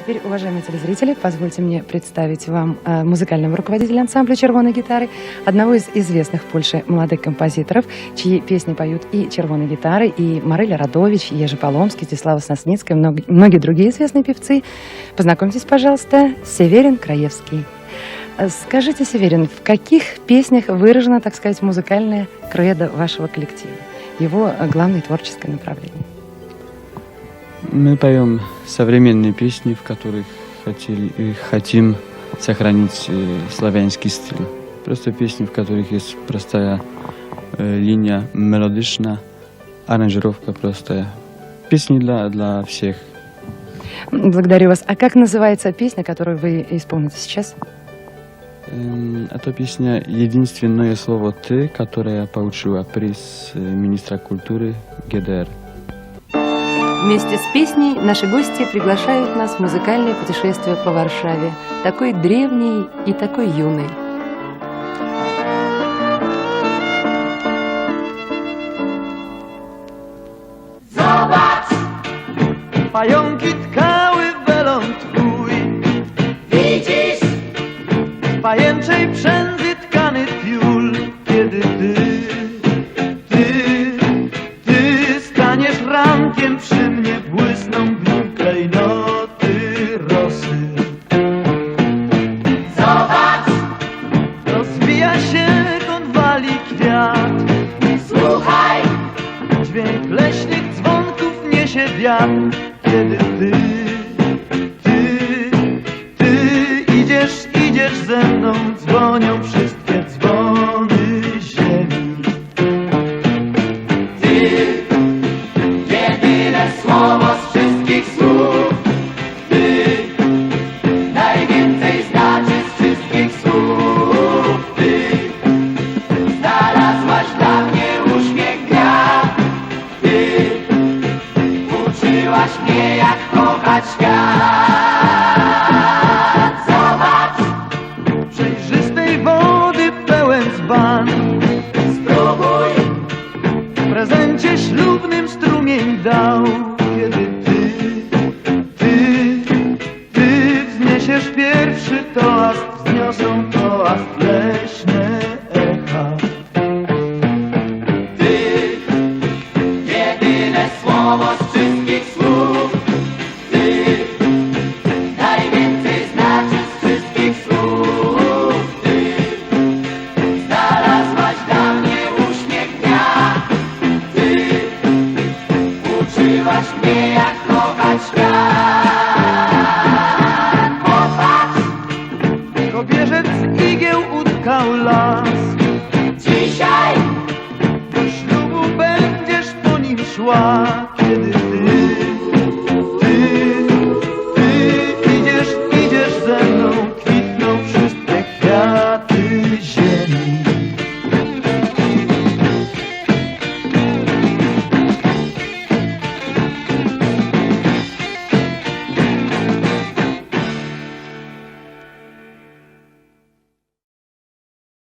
Теперь, уважаемые телезрители, позвольте мне представить вам э, музыкального руководителя ансамбля червоной гитары, одного из известных в Польше молодых композиторов, чьи песни поют и червоной гитары, и Марыля Радович, и Ежи Поломский, Стеслава Сосницкая, и мног- многие другие известные певцы. Познакомьтесь, пожалуйста, Северин Краевский. Э, Скажите, Северин, в каких песнях выражено, так сказать, музыкальное кредо вашего коллектива? Его э, главное творческое направление. Мы поем современные песни, в которых хотели, э, хотим сохранить э, славянский стиль. Просто песни, в которых есть простая э, линия мелодичная, аранжировка простая. Песни для, для всех. Благодарю вас. А как называется песня, которую вы исполните сейчас? Эм, Это песня «Единственное слово «ты», которая получила приз министра культуры ГДР. Вместе с песней наши гости приглашают нас в музыкальное путешествие по Варшаве, такой древней и такой юной. Pająki tkały welon twój Widzisz? Pajęczej przędzy kwiat Słuchaj! Dźwięk leśnych dzwonków niesie wiatr, uczyłaś mnie jak kochać świat utkał las. Dzisiaj do ślubu będziesz po nim szła